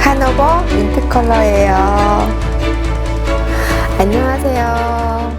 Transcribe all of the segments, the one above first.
하노버 민트 컬러예요. 안녕하세요.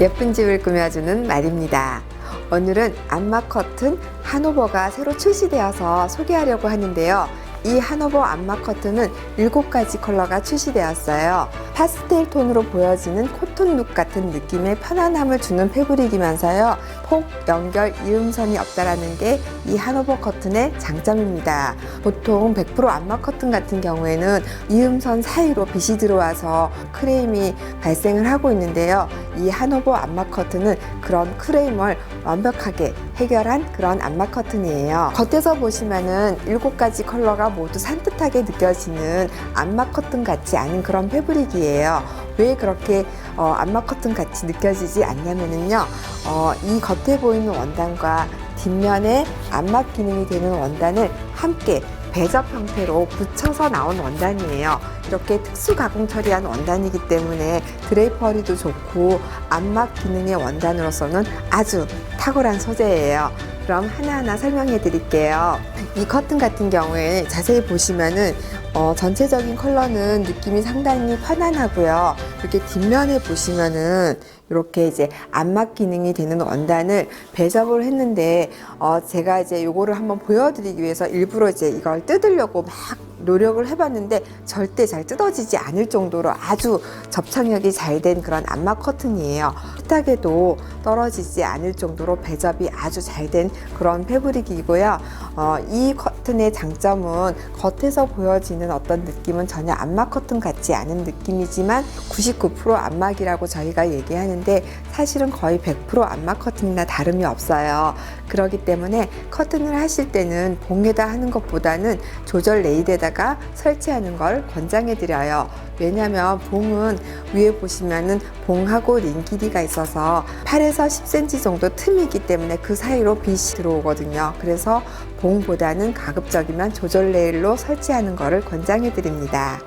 예쁜 집을 꾸며주는 말입니다. 오늘은 안마 커튼 하노버가 새로 출시되어서 소개하려고 하는데요. 이 하노버 안마 커튼은 7가지 컬러가 출시되었어요. 파스텔 톤으로 보여지는 코튼 룩 같은 느낌의 편안함을 주는 패브릭이면서요. 폭, 연결, 이음선이 없다라는 게이 하노버 커튼의 장점입니다. 보통 100% 안마 커튼 같은 경우에는 이음선 사이로 빛이 들어와서 크레임이 발생을 하고 있는데요. 이 하노버 안마 커튼은 그런 크레임을 완벽하게 해결한 그런 안마 커튼이에요. 겉에서 보시면은 7가지 컬러가 모두 산뜻하게 느껴지는 안마 커튼 같지 않은 그런 패브릭이에요. 왜 그렇게 어, 안마 커튼 같이 느껴지지 않냐면은요, 어, 이 겉에 보이는 원단과 뒷면에 안막 기능이 되는 원단을 함께 배접 형태로 붙여서 나온 원단이에요. 이렇게 특수 가공 처리한 원단이기 때문에 드레이퍼리도 좋고 안막 기능의 원단으로서는 아주 탁월한 소재예요. 그럼 하나하나 설명해 드릴게요. 이 커튼 같은 경우에 자세히 보시면은 어, 전체적인 컬러는 느낌이 상당히 편안하고요. 이렇게 뒷면에 보시면은 이렇게 이제 안막 기능이 되는 원단을 배접을 했는데 어, 제가 이제 요거를 한번 보여드리기 위해서 일부러 이제 이걸 뜯으려고 막 노력을 해봤는데 절대 잘 뜯어지지 않을 정도로 아주 접착력이 잘 된 그런 안막 커튼이에요. 피탁에도 떨어지지 않을 정도로 배접이 아주 잘 된 그런 패브릭이고요. 어, 이 커튼의 장점은 겉에서 보여지는 어떤 느낌은 전혀 안막 커튼 같지 않은 느낌이지만 99% 안막이라고 저희가 얘기하는데 사실은 거의 100% 안막 커튼이나 다름이 없어요. 그렇기 때문에 커튼을 하실 때는 봉에다 하는 것보다는 조절 레일에다가 설치하는 걸 권장해 드려요. 왜냐하면 봉은 위에 보시면은 봉하고 링 길이가 있어서 8에서 10cm 정도 틈이 있기 때문에 그 사이로 빛이 들어오거든요. 그래서 봉보다는 가급적이면 조절 레일로 설치하는 것을 권장해 드립니다.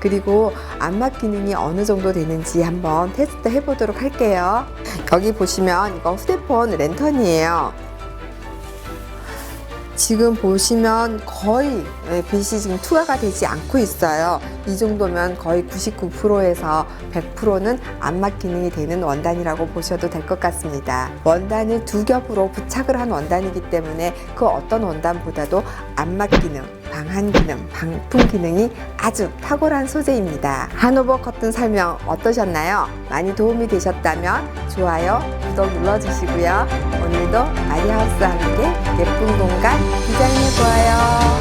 그리고 안막 기능이 어느 정도 되는지 한번 테스트 해보도록 할게요. 여기 보시면 이거 휴대폰 랜턴이에요. 지금 보시면 거의 예, 빛이 지금 투하가 되지 않고 있어요. 이 정도면 거의 99%에서 100%는 안막 기능이 되는 원단이라고 보셔도 될 것 같습니다. 원단을 두 겹으로 부착을 한 원단이기 때문에 그 어떤 원단보다도 안막 기능, 방한 기능, 방풍 기능이 아주 탁월한 소재입니다. 하노버 커튼 설명 어떠셨나요? 많이 도움이 되셨다면 좋아요, 구독 눌러주시고요. 오늘도 마리하우스와 함께 예쁜 공간 디자인해 보아요.